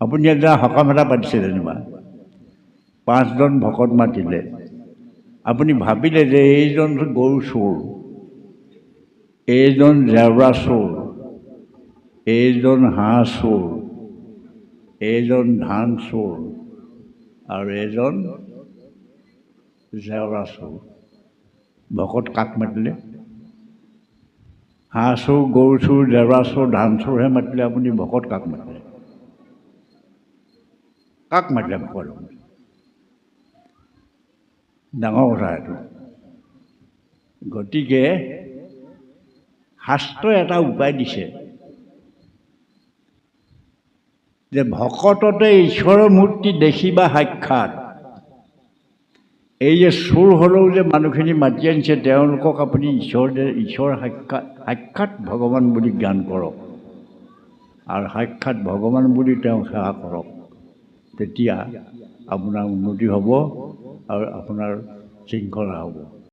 আপুনি এটা সকাম এটা পাতিছে যেনিবা পাঁচজন ভকত মাতিলে। আপুনি ভাবিলে যে এইজন গৰু চোৰ, এইজন জেওৰা চোৰ, এইজন হাঁহ চোৰ, এইজন ধান চোৰ আৰু এইজন জেওৰা চোৰ। ভকত কাক মাতিলে? হাঁহ চোৰ, গৰু চোৰ, জেওৰা চোৰ, ধান চোৰহে মাতিলে। আপুনি ভকত কাক মাতিলে? কাক মাতিলে ভকত আপুনি? ডাঙৰ কথা এইটো গতিকে শাস্ত্ৰই এটা উপায় দিছে যে ভকততে ঈশ্বৰৰ মূৰ্তি দেখিবা সাক্ষাৎ এই যে চোৰ হ'লেও যে মানুহখিনি মাতি আনিছে তেওঁলোকক আপুনি ঈশ্বৰ ঈশ্বৰ সাক্ষাৎ সাক্ষাৎ ভগৱান বুলি জ্ঞান কৰক আৰু সাক্ষাৎ ভগৱান বুলি তেওঁ সেৱা কৰক তেতিয়া আপোনাৰ উন্নতি হ'ব আৰু আপোনাৰ শৃংখলা হ'ব।